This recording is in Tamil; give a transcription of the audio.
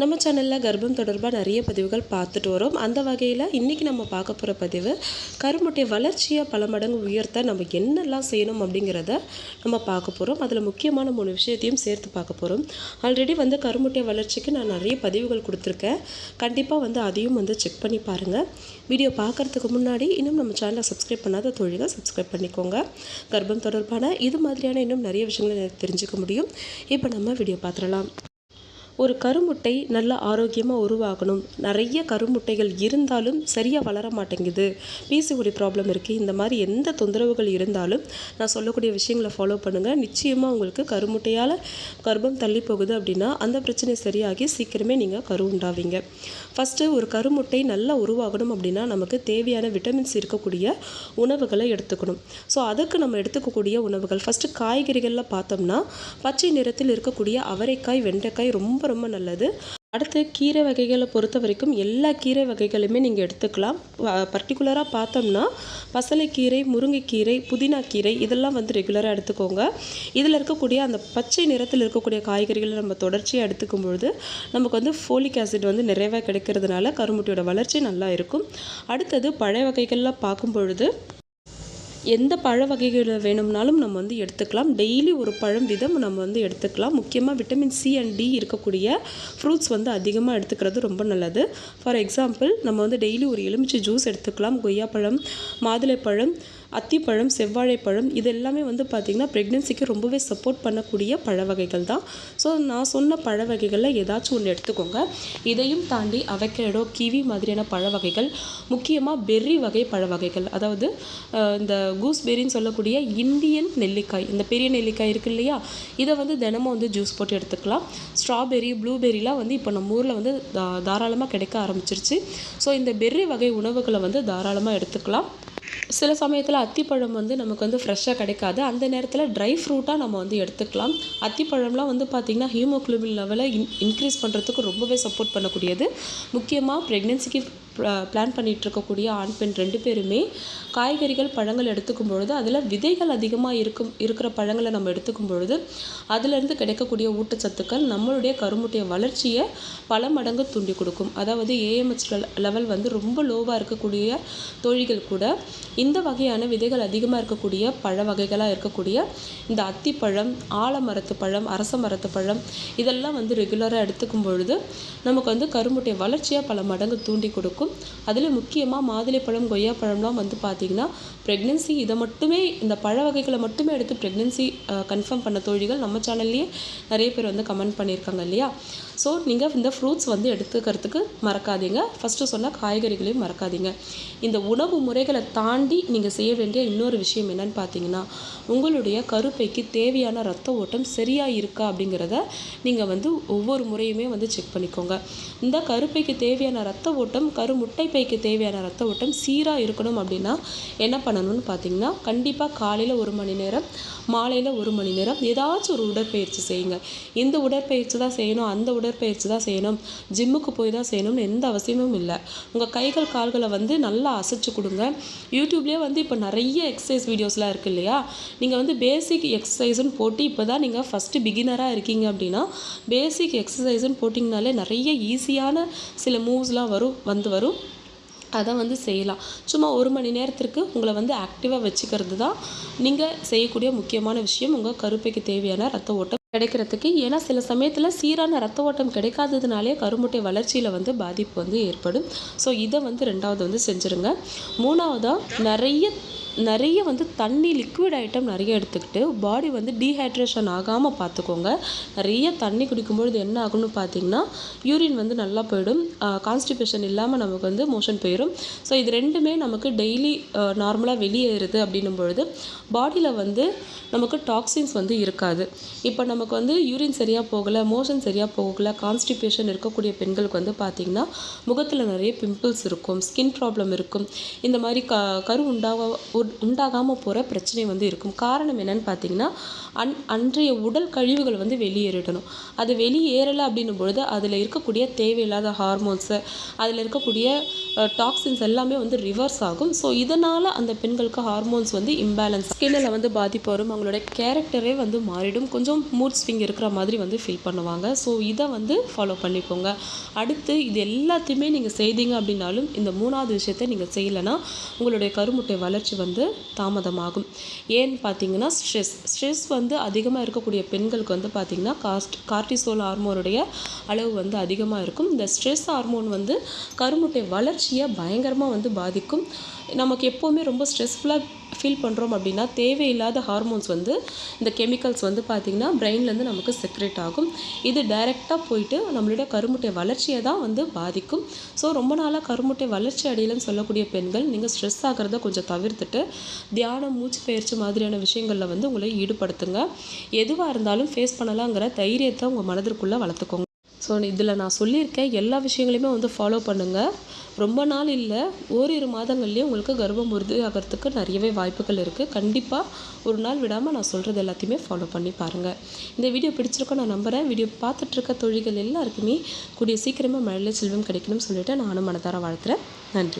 நம்ம சேனலில் கர்ப்பம் தொடர்பாக நிறைய பதிவுகள் பார்த்துட்டு வரோம். அந்த வகையில் இன்றைக்கி நம்ம பார்க்க போகிற பதிவு கருமுட்டை வளர்ச்சியை பல மடங்கு உயர்த்த நம்ம என்னெல்லாம் செய்யணும் அப்படிங்கிறத நம்ம பார்க்க போகிறோம் அதில் முக்கியமான மூணு விஷயத்தையும் சேர்த்து பார்க்க போகிறோம் ஆல்ரெடி வந்து கருமுட்டை வளர்ச்சிக்கு நான் நிறைய பதிவுகள் கொடுத்துருக்கேன். கண்டிப்பாக வந்து அதையும் வந்து செக் பண்ணி பாருங்கள் வீடியோ பார்க்குறதுக்கு முன்னாடி இன்னும் நம்ம சேனலை சப்ஸ்கிரைப் பண்ணாத தொழிலை சப்ஸ்கிரைப் பண்ணிக்கோங்க. கர்ப்பம் தொடர்பான இது மாதிரியான இன்னும் நிறைய விஷயங்களை தெரிஞ்சுக்க முடியும். இப்போ நம்ம வீடியோ பார்த்துடலாம். ஒரு கருமுட்டை நல்ல ஆரோக்கியமாக உருவாகணும். நிறைய கருமுட்டைகள் இருந்தாலும் சரியாக வளர மாட்டேங்குது. பிசிஓடி ப்ராப்ளம் இருக்குது இந்த மாதிரி எந்த தொந்தரவுகள் இருந்தாலும் நான் சொல்லக்கூடிய விஷயங்களை ஃபாலோ பண்ணுங்கள் நிச்சயமாக உங்களுக்கு கருமுட்டையால் கர்ப்பம் தள்ளி போகுது அப்படின்னா அந்த பிரச்சனை சரியாகி சீக்கிரமே நீங்கள் கரு உண்டாவீங்க. ஃபஸ்ட்டு ஒரு கருமுட்டை நல்லா உருவாகணும் அப்படின்னா நமக்கு தேவையான விட்டமின்ஸ் இருக்கக்கூடிய உணவுகளை எடுத்துக்கணும். ஸோ அதுக்கு நம்ம எடுத்துக்கக்கூடிய உணவுகள் ஃபஸ்ட்டு காய்கறிகளில் பார்த்தோம்னா பச்சை நிறத்தில் இருக்கக்கூடிய அவரைக்காய் வெண்டைக்காய் ரொம்ப ரொம்ப நல்லது. அடுத்து கீரை வகைகளை பொறுத்த வரைக்கும் எல்லா கீரை வகைகளுமே நீங்கள் எடுத்துக்கலாம். பர்டிகுலராக பார்த்தோம்னா பசலைக்கீரை முருங்கைக்கீரை புதினா கீரை இதெல்லாம் வந்து ரெகுலராக எடுத்துக்கோங்க. இதில் இருக்கக்கூடிய அந்த பச்சை நிறத்தில் இருக்கக்கூடிய காய்கறிகளை நம்ம தொடர்ச்சியாக எடுத்துக்கும் பொழுது நமக்கு வந்து ஃபோலிக் ஆசிட் வந்து நிறைவாக கிடைக்கிறதுனால கருமுட்டியோட வளர்ச்சி நல்லா இருக்கும். அடுத்தது பழ வகைகளில் பார்க்கும் பொழுது எந்த பழ வகைகளை வேணும்னாலும் நம்ம வந்து எடுத்துக்கலாம். டெய்லி ஒரு பழம் விதம் நம்ம வந்து எடுத்துக்கலாம். முக்கியமாக விட்டமின் சி அண்ட் டி இருக்கக்கூடிய ஃப்ரூட்ஸ் வந்து அதிகமாக எடுத்துக்கிறது ரொம்ப நல்லது. ஃபார் எக்ஸாம்பிள் நம்ம வந்து டெய்லி ஒரு எலுமிச்சை ஜூஸ் எடுத்துக்கலாம். கொய்யாப்பழம் மாதுளைப்பழம் அத்திப்பழம் செவ்வாழைப்பழம் இது எல்லாமே வந்து பார்த்திங்கன்னா ப்ரெக்னென்சிக்கு ரொம்பவே சப்போர்ட் பண்ணக்கூடிய பழ வகைகள் தான் ஸோ நான் சொன்ன பழ வகைகளில் ஏதாச்சும் ஒன்று எடுத்துக்கோங்க. இதையும் தாண்டி அவக்கேடோ கிவி மாதிரியான பழ வகைகள் முக்கியமாக பெர்ரி வகை பழ வகைகள் அதாவது இந்த கூஸ்பெரின்னு சொல்லக்கூடிய இந்தியன் நெல்லிக்காய் இந்த பெரிய நெல்லிக்காய் இருக்கு இல்லையா? இதை வந்து தினமும் வந்து ஜூஸ் போட்டு எடுத்துக்கலாம். ஸ்ட்ராபெரி ப்ளூபெரிலாம் வந்து இப்போ நம்ம ஊரில் வந்து தாராளமாக கிடைக்க ஆரம்பிச்சிருச்சு. ஸோ இந்த பெர்ரி வகை உணவுகளை வந்து தாராளமாக எடுத்துக்கலாம். சில சமயத்தில் அத்திப்பழம் வந்து நமக்கு வந்து ஃப்ரெஷ்ஷாக கிடைக்காது. அந்த நேரத்தில் ட்ரை ஃப்ரூட்டாக நம்ம வந்து எடுத்துக்கலாம். அத்திப்பழம்லாம் வந்து பார்த்திங்கன்னா ஹீமோக்ளோபின் லெவலை இன் இன்க்ரீஸ் பண்ணுறதுக்கு ரொம்பவே சப்போர்ட் பண்ணக்கூடியது. முக்கியமாக ப்ரெக்னென்சிக்கு பிளான் பண்ணிகிட்டு இருக்கக்கூடிய ஆண் பெண் ரெண்டு பேருமே காய்கறிகள் பழங்கள் எடுத்துக்கும் பொழுது அதில் விதைகள் அதிகமாக இருக்கும் இருக்கிற பழங்களை நம்ம எடுத்துக்கும் பொழுது அதிலிருந்து கிடைக்கக்கூடிய ஊட்டச்சத்துக்கள் நம்மளுடைய கருமுட்டைய வளர்ச்சியை பல மடங்கு தூண்டி கொடுக்கும். அதாவது ஏஎம்ஹெச் லெவல் வந்து ரொம்ப லோவாக இருக்கக்கூடிய தோழிகள் கூட இந்த வகையான விதைகள் அதிகமாக இருக்கக்கூடிய பழ வகைகளாக இருக்கக்கூடிய இந்த அத்திப்பழம் ஆலமரத்து பழம் அரச மரத்து பழம் இதெல்லாம் வந்து ரெகுலராக எடுத்துக்கும் பொழுது நமக்கு வந்து கருமுட்டை வளர்ச்சியாக பல மடங்கு தூண்டி கொடுக்கும். அதில் முக்கியமாக மாதுளைப்பழம் கொய்யாப்பழம்லாம் வந்து பார்த்திங்கன்னா ப்ரெக்னென்சி இதை மட்டுமே இந்த பழ வகைகளை மட்டுமே எடுத்து ப்ரெக்னென்சி கன்ஃபார்ம் பண்ண தோழிகள் நம்ம சேனல்லையே நிறைய பேர் வந்து கமெண்ட் பண்ணியிருக்காங்க இல்லையா? ஸோ நீங்கள் இந்த ஃப்ரூட்ஸ் வந்து எடுத்துக்கிறதுக்கு மறக்காதீங்க. ஃபஸ்ட்டு சொன்ன காய்கறிகளையும் மறக்காதீங்க. இந்த உணவு முறைகளை தாண்டி நீங்கள் செய்ய வேண்டிய இன்னொரு விஷயம் என்னன்னு பார்த்தீங்கன்னா உங்களுடைய கருப்பைக்கு தேவையான ரத்த ஓட்டம் சரியாக இருக்கா அப்படிங்கிறத நீங்கள் வந்து ஒவ்வொரு முறையுமே வந்து செக் பண்ணிக்கோங்க. இந்த கருப்பைக்கு தேவையான ரத்த ஓட்டம் கரு முட்டை பைக்கு தேவையான ரத்த ஓட்டம் சீராக இருக்கணும் அப்படின்னா என்ன பண்ணணும்னு பார்த்தீங்கன்னா கண்டிப்பாக காலையில் ஒரு மணி நேரம் மாலையில் ஒரு மணி நேரம் ஏதாச்சும் ஒரு உடற்பயிற்சி செய்யுங்க. இந்த உடற்பயிற்சி தான் செய்யணும். அந்த உடற்பயிற்சி தான் செய்யணும். ஜிம்முக்கு போய் தான் செய்யணும்னு எந்த அவசியமும் இல்லை. உங்கள் கைகள் கால்களை வந்து நல்லா அசைச்சு கொடுங்க. யூடியூப்லேயே வந்து இப்போ நிறைய எக்ஸசைஸ் வீடியோஸ்லாம் இருக்குது இல்லையா? நீங்கள் வந்து பேசிக் எக்ஸசைஸ்னு போட்டு இப்போ தான் நீங்கள் ஃபஸ்ட்டு பிகினராக இருக்கீங்க அப்படின்னா பேசிக் எக்ஸசைஸ்னு போட்டிங்கனாலே நிறைய ஈஸியான சில மூவ்ஸ்லாம் வரும் வந்து வரும். அதை வந்து செய்யலாம். சும்மா ஒரு மணி நேரத்திற்கு உங்களை வந்து ஆக்டிவாக வச்சுக்கிறது தான் நீங்கள் செய்யக்கூடிய முக்கியமான விஷயம். உங்கள் கருப்பைக்கு தேவையான ரத்த ஓட்டம் கிடைக்கிறதுக்கு. ஏன்னா சில சமயத்தில் சீரான ரத்த ஓட்டம் கிடைக்காததுனாலே கருமுட்டை வளர்ச்சியில் வந்து பாதிப்பு வந்து ஏற்படும். ஸோ இதை வந்து ரெண்டாவது வந்து செஞ்சுருங்க. மூணாவதாக நிறைய நிறைய வந்து தண்ணி லிக்விட் ஐட்டம் நிறைய எடுத்துக்கிட்டு பாடி வந்து டீஹைட்ரேஷன் ஆகாமல் பார்த்துக்கோங்க நிறைய தண்ணி குடிக்கும்பொழுது என்ன ஆகும்னு பார்த்தீங்கன்னா யூரின் வந்து நல்லா போயிடும். கான்ஸ்டிபேஷன் இல்லாமல் நமக்கு வந்து மோஷன் போயிடும் ஸோ இது ரெண்டுமே நமக்கு டெய்லி நார்மலாக வெளியேறுது அப்படின்னும் பொழுது பாடியில் வந்து நமக்கு டாக்ஸின்ஸ் வந்து இருக்காது. இப்போ நமக்கு வந்து யூரின் சரியாக போகலை மோஷன் சரியாக போகலை கான்ஸ்டிபேஷன் இருக்கக்கூடிய பெண்களுக்கு வந்து பார்த்திங்கன்னா முகத்தில் நிறைய பிம்பிள்ஸ் இருக்கும் ஸ்கின் ப்ராப்ளம் இருக்கும். இந்த மாதிரி க கரு உண்டாக உண்டாகாமல் போகிற பிரச்சனை வந்து இருக்கும். காரணம் என்னன்னு பார்த்தீங்கன்னா அன் அன்றைய உடல் கழிவுகள் வந்து வெளியேறிடணும். அது வெளியேறலை அப்படின்னும் பொழுது அதில் இருக்கக்கூடிய தேவையில்லாத ஹார்மோன்ஸு அதில் இருக்கக்கூடிய டாக்ஸின்ஸ் எல்லாமே வந்து ரிவர்ஸ் ஆகும். ஸோ இதனால் அந்த பெண்களுக்கு ஹார்மோன்ஸ் வந்து இம்பேலன்ஸ் ஸ்கின்னில் வந்து பாதிப்பு வரும். அவங்களோட கேரக்டரே வந்து மாறிடும். கொஞ்சம் மூட் ஸ்விங் இருக்கிற மாதிரி வந்து ஃபீல் பண்ணுவாங்க. ஸோ இதை வந்து ஃபாலோ பண்ணிக்கோங்க. அடுத்து இது எல்லாத்தையுமே நீங்கள் செய்தீங்க அப்படின்னாலும் இந்த மூணாவது விஷயத்தை நீங்கள் செய்யலைன்னா உங்களுடைய கருமுட்டை வளர்ச்சி வந்து தாமதமாகும். ஏன்னு பார்த்தீங்கன்னா ஸ்ட்ரெஸ் ஸ்ட்ரெஸ் வந்து அதிகமாக இருக்கக்கூடிய பெண்களுக்கு வந்து பார்த்திங்கன்னா காஸ்ட் கார்டிசோல் ஹார்மோனுடைய அளவு வந்து அதிகமாக இருக்கும். இந்த ஸ்ட்ரெஸ் ஹார்மோன் வந்து கருமுட்டை வளர்ச்சியை பயங்கரமாக வந்து பாதிக்கும். நமக்கு எப்போவுமே ரொம்ப ஸ்ட்ரெஸ்ஃபுல்லாக ஃபீல் பண்ணுறோம் அப்படின்னா தேவையில்லாத ஹார்மோன்ஸ் வந்து இந்த கெமிக்கல்ஸ் வந்து பார்த்திங்கன்னா பிரெயின்லேருந்து நமக்கு செக்ரேட் ஆகும். இது டைரெக்டாக போயிட்டு நம்மளுடைய கருமுட்டை வளர்ச்சியை தான் வந்து பாதிக்கும். ஸோ ரொம்ப நாளாக கருமுட்டை வளர்ச்சி அடையலைன்னு சொல்லக்கூடிய பெண்கள் நீங்கள் ஸ்ட்ரெஸ் ஆகிறத கொஞ்சம் தவிர்த்துட்டு தியானம் மூச்சு பயிற்சி மாதிரியான விஷயங்களில் வந்து உங்களை ஈடுபடுத்துங்க. எதுவாக இருந்தாலும் ஃபேஸ் பண்ணலாங்கிற தைரியத்தை உங்கள் மனதிற்குள்ளே வளர்த்துக்கோங்க. ஸோ இதில் நான் சொல்லியிருக்கேன். எல்லா விஷயங்களையுமே வந்து ஃபாலோ பண்ணுங்கள் ரொம்ப நாள் இல்லை ஓரிரு மாதங்கள்லேயே உங்களுக்கு கர்ப்பம் உறுதி ஆகிறதுக்கு நிறையவே வாய்ப்புகள் இருக்குது கண்டிப்பாக ஒரு நாள் விடாமல் நான் சொல்கிறது எல்லாத்தையுமே ஃபாலோ பண்ணி பாருங்கள் இந்த வீடியோ பிடிச்சிருக்கோம் நான் நம்புகிறேன் வீடியோ பார்த்துட்ருக்க தொழில்கள் எல்லாருக்குமே கூடிய சீக்கிரமாக மழையில செல்வம் கிடைக்கணும்னு சொல்லிவிட்டு நானும் மனதார வாழ்த்துறேன். நன்றி.